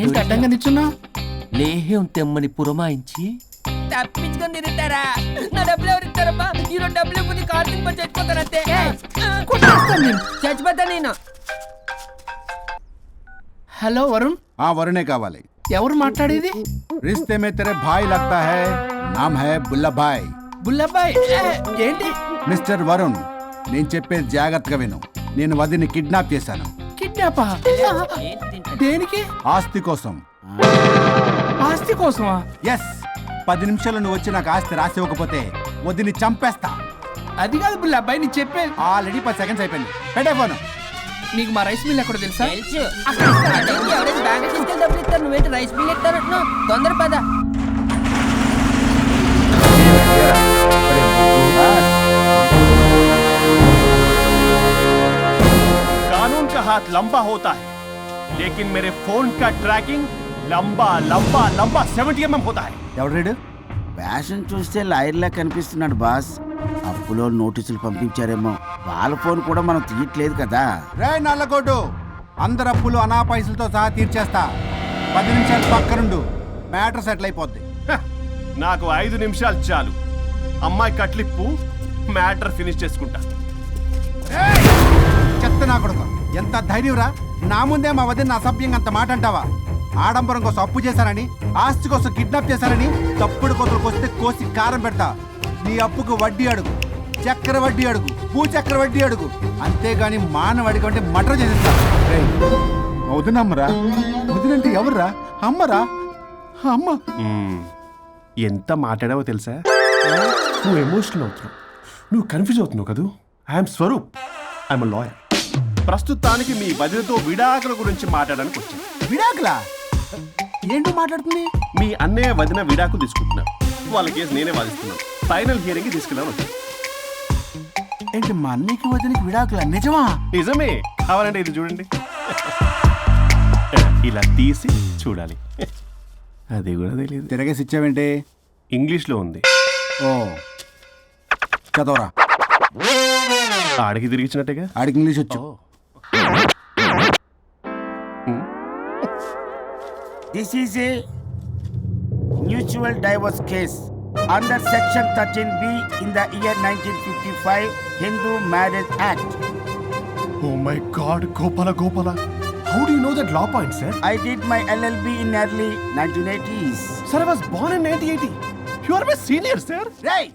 ఏంటి అడ్డంగా నిచ్చున్నా తెమ్మని పురమాయించి. తప్పించుకొని నా డబ్బులు ఎవరు ఇస్తారమ్మా? డబ్బులు కొన్ని చచ్చిపోతాను అంతే నేను. హలో వరుణ్. ఆ వరుణే కావాలి. ఎవరు మాట్లాడేది? రిస్తే మే తెరే భాయ్ లగ్తా హై నామ్ హై బుల్లభాయ్ బుల్లభాయ్ ఏంటి? మిస్టర్ వరుణ్ నేను చెప్పేది జాగ్రత్తగా విను. నేను వదిని కిడ్నాప్ చేశాను. కిడ్నాపా? దేనికి? ఆస్తి కోసం. ఆస్తి కోసమా? ఎస్ పది నిమిషాలు నువ్వు వచ్చి నాకు ఆస్తి రాసి ఇవ్వకపోతే వదిని చంపేస్తా. అది కాదు బుల్లబ్బాయ్ నీ చెప్పే ఆల్రెడీ పది సెకండ్స్ అయిపోయింది. పెట్టే ఫోన్. నీకు మా రైస్ మిల్ ఎక్కడ తెలుసా? డబ్బులు ఇస్తారు? నువ్వేంటి రైస్ బిల్ ఇస్తారంటున్నావు తొందర పద हाथ लंबा होता है लेकिन मेरे फोन का ट्रैकिंग लंबा लंबा लंबा 70 mm होता है ఎవడు రీడు ఫ్యాషన్ చూస్తే లాయర్లా కనిపిస్తున్నాడు బాస్ అప్పులో నోటీసులు పంపించారేమో వాళ్ళ ఫోన్ కూడా మనం తీయట్లేదు కదా రే నల్లకోటు అందరు అప్పులు అనా పైసలతో సహా తీర్చేస్తా పది నిమిషాలు పక్కనుండు మ్యాటర్ సెటిల్ అయిపోద్ది హ, నాకు ఐదు నిమిషాలు చాలు అమ్మాయి కట్లిప్పు మ్యాటర్ ఫినిష్ చేసుకుంటా చెత్త నా కొడుకు? ఎంత ధైర్యంరా? నా ముందే మా వదిన అసభ్యంగా అంత మాట అంటావా? ఆడంబరం కోసం అప్పు చేశారని ఆస్తి కోసం కిడ్నాప్ చేశారని తప్పుడు కొతలకు వస్తే కోసి కారం పెడతా. నీ అప్పుకు వడ్డీ అడుగు. చక్కెర వడ్డీ అడుగు. భూ చక్కెర వడ్డీ అడుగు. అంతేగాని మానవ అడిగి అంటే మటర్ చేసేస్తా. రేయ్, మా వదిన అమ్మరా? వదినంటే ఎవర్రా? అమ్మరా? అమ్మ. మ్మ్. ఎంత మాట్లాడావో తెలుసా? నువ్వు ఎమోషనల్ అవుతున్నావు. నువ్వు కన్ఫ్యూజ్ అవుతున్నావు కదూ? ఐఎమ్ స్వరూప్ ఐఎమ్ లాయర్ ప్రస్తుతానికి మీ వదినతో విడాకుల గురించి మాట్లాడడానికి వచ్చాను. విడాకులా? ఏంటో మాట్లాడుతుంది? మీ అన్నయ్య వదిన విడాకులు తీసుకుంటున్నారు. వాళ్ళ కేసు నేనే వాదిస్తున్నాను. ఫైనల్ హియరింగ్ తీసుకెళ్ళాను వచ్చాను. ఏంటి మా అన్నయ్యకి వదినకి విడాకులా? నిజమా? నిజమే. కావాలంటే ఇది చూడండి. ఇలా తీసి చూడాలి. అది కూడా తెలియదు తిరగేసి ఇచ్చావేంటి? ఇంగ్లీష్లో ఉంది. ఓ. చదవరా? ఆడికి తిరిగిచ్చినట్టుగా ఆడికి ఇంగ్లీష్ వచ్చు. Hmm? This is a mutual divorce case under Section 13B in the year 1955 Hindu Marriage Act. Oh my God, Gopala, Gopala. How do you know that law point, sir? I did my LLB in early 1980s. Sir, I was born in 1980. You are my senior, sir. Right.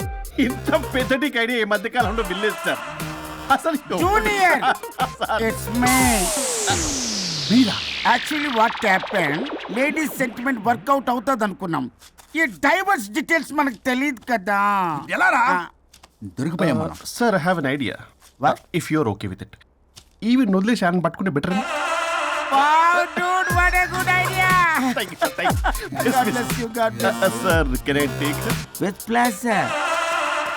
ఇంత పెద్దటికి idea ఈ మధ్య కాలంలో విల్లేదు sir. అసలు junior! Sir, it's me Meera? Actually what happen ladies sentiment work out అవుతుంది అనుకున్నాం. ఈ divorce details మనకు తెలియదు కదా. ఎలా రా? దొరికిపోయాం మనం. Sir I have an idea? If you're okay with it ఈవిని వదిలేసి ఆయన పట్టుకుంటే better dude, what a good idea. God bless you, God bless you. Sir can I take With pleasure.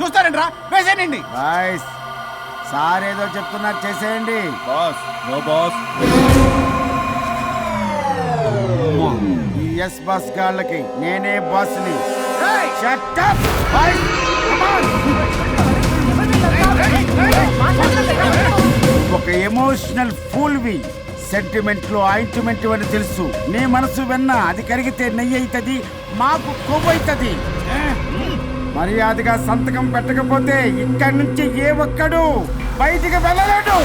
చూస్తారంట్రా వేసేయండి. బాయ్స్ సార్ ఏదో చెప్తున్నారు చేసేయండి. బాస్ నో బాస్ ఈ yes boss గాళ్ళకి నేనే బాస్ని. Come on. ఒక ఎమోషనల్ ఫూల్వి సెంటిమెంట్లో ఆయింట్మెంట్ అని తెలుసు. నీ మనసు వెన్న అది కరిగితే నెయ్యి అవుతుంది మాకు కొవ్వు అవుతుంది మర్యాదగా సంతకం పెట్టకపోతే ఇక్కడి నుంచి ఏ ఒక్కడు బయటికి వెళ్ళలేడు.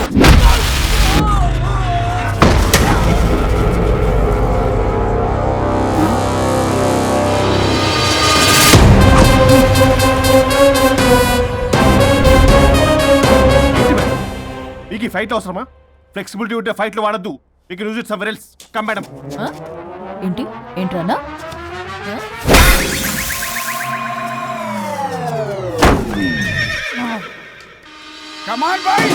మీకు ఈ ఫైట్ అవసరమా? ఫ్లెక్సిబిలిటీ ఉంటే ఫైట్లు వాడద్దు. మీకు use it somewhere else come madam? ఏంటి? ఏంట్రన్నా కమాన్ బాయ్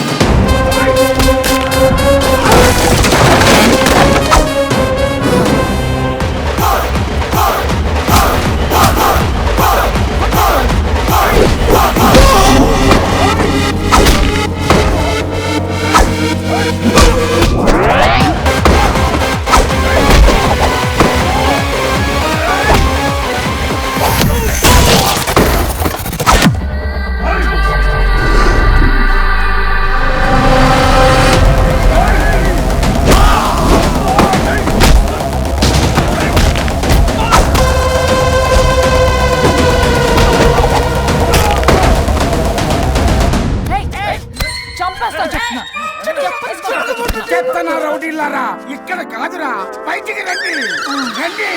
రౌడీలారా ఇక్కడ కాదురా. బయటికి రండి. రండి.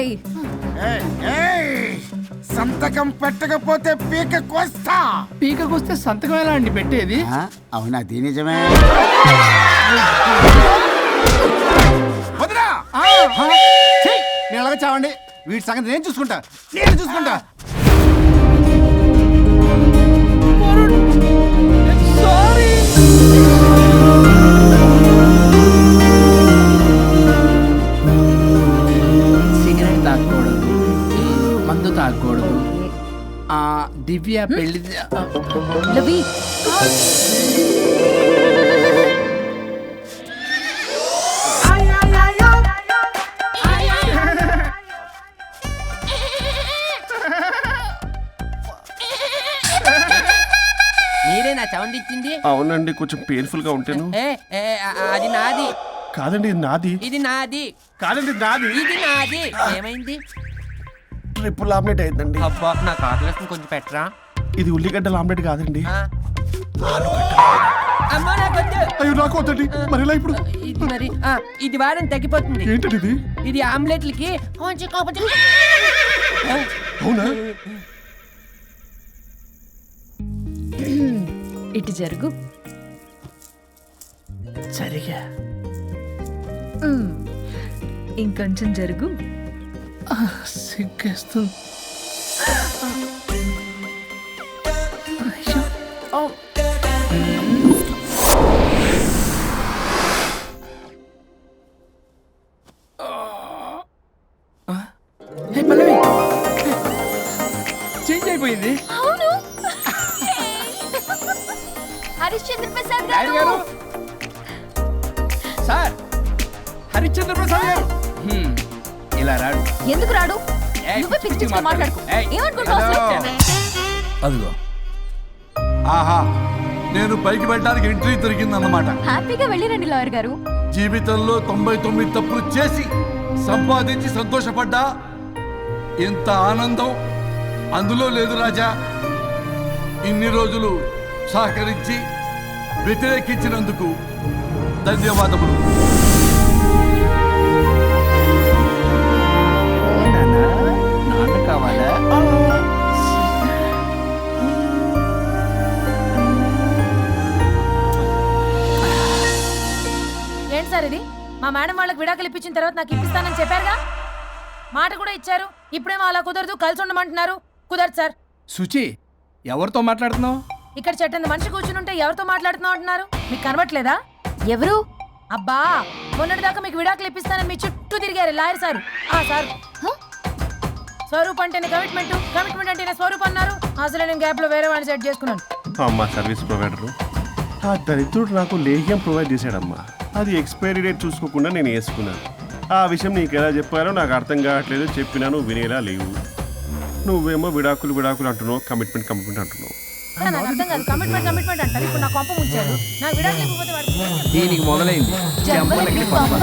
ఏయ్. ఏయ్, ఏయ్! సంతకం పెట్టకపోతే పీక కోస్తా పీకకొస్తే సంతకం ఎలా అండి పెట్టేది? అవునా అది నిజమే. వదినా నేను చావండి. వీటి సంగతి నేను చూసుకుంటా. నేను చూసుకుంటా. ఆ దివ్య పెళ్ళి లవి మీరే నా సౌండ్ ఇచ్చింది? అవునండి కొంచెం పెయిన్ఫుల్గా ఉంటాను. ఏ ఏ, ఆ, అది నాది. కాదండి ఇది నాది. ఇది నాది. కాదండి ఇది నాది. ఇది నాది. ఏమైంది? ట్రిపుల్ ఆమ్లెట్ అయిందండి అబ్బా నా కాకులేసం కొంచెం పెట్టరా? ఇది ఉల్లిగడ్డల ఆమ్లెట్ కాదండి. ఆ. అమ్మా నాకొద్దు అయ్యో నాకు వద్దండి. మరి ఇలా ఇప్పుడు? ఇది మరి ఆ, ఇది వారం తగ్గిపోతుంది. ఏంటండి ఇది? ఇది ఆమ్లెట్లకి కొంచెం కాకపోతే అవునా? ఇటు జరుగు. సరిగా. ఇంకొంచెం జరుగు. సిగ్గేస్తుంది పల్లవి చేంజ్ అయిపోయింది అవును హరిశ్చంద్ర ప్రసాద్ నాయుడు గారు సార్ హరిశ్చంద్ర ప్రసాద్ గారు ఇలా రాడు. ఎందుకు రాడు? నువ్వే పిచ్చి పిచ్చిగా మాట్లాడుకో. అసలు? అదిగో. ఆహా నేను పైకి వెళ్ళడానికి ఎంట్రీ దొరికిందన్నమాట. హ్యాపీగా వెళ్ళిరండి లాయర్ గారు. జీవితంలో తొంభై తొమ్మిది తప్పులు చేసి సంపాదించి సంతోషపడ్డా ఇంత ఆనందం అందులో లేదు రాజా. ఇన్ని రోజులు సహకరించి వ్యతిరేకించినందుకు ధన్యవాదములు. నాన్న కావాలా? ఏంటి సార్ ఇది? మా మేడం వాళ్ళకి విడాకులు ఇప్పించిన తర్వాత నాకు ఇప్పిస్తానని చెప్పారుగా? మాట కూడా ఇచ్చారు. ఇప్పుడేమో అలా కుదరదు కలిసి ఉండమంటున్నారు. కుదరదు సార్. సుచి ఎవరితో మాట్లాడుతున్నావు? ఇక్కడ చెట్టంత మనిషి కూర్చుని ఉంటే ఎవరితో మాట్లాడుతున్నావు అంటున్నారు? మీకు కనబట్లేదా ఎవరు? అబ్బా! మొన్నటిదాకా మీకు విడాకులు ఇప్పిస్తానని మీ చుట్టూ తిరిగారు లాయర్ సార్. ఆ సార్. హ? స్వరూప్ అంటేనే కమిట్మెంట్ కమిట్మెంట్ అంటేనే స్వరూప్ అన్నారు. అసలు నేను గ్యాప్లో వేరే వాడిని సెట్ చేసుకున్నాను. అమ్మా సర్వీస్ ప్రొవైడరు ఆ దరిద్రుడు నాకు లేహ్యం ప్రొవైడ్ చేశాడమ్మా. అది ఎక్స్పైరీ డేట్ చూసుకోకుండా నేను వేసుకున్నాను ఆ విషయం నీకు ఎలా చెప్పారో నాకు అర్థం కావట్లేదు చెప్పినా నువ్వు వినేలా లేవు. నువ్వేమో విడాకులు విడాకులు అంటున్నావు కమిట్మెంట్ కమిట్మెంట్ అంటున్నావు. నాకు అర్థం కాదు. కమిట్మెంట్ కమిట్మెంట్ అంటారు. ఇప్పుడు నా కొంప ముంచారు నాకు విడాకులు ఇవ్వకపోతే వాడికి దీనికి మొదలైంది. జంబలకి పంప.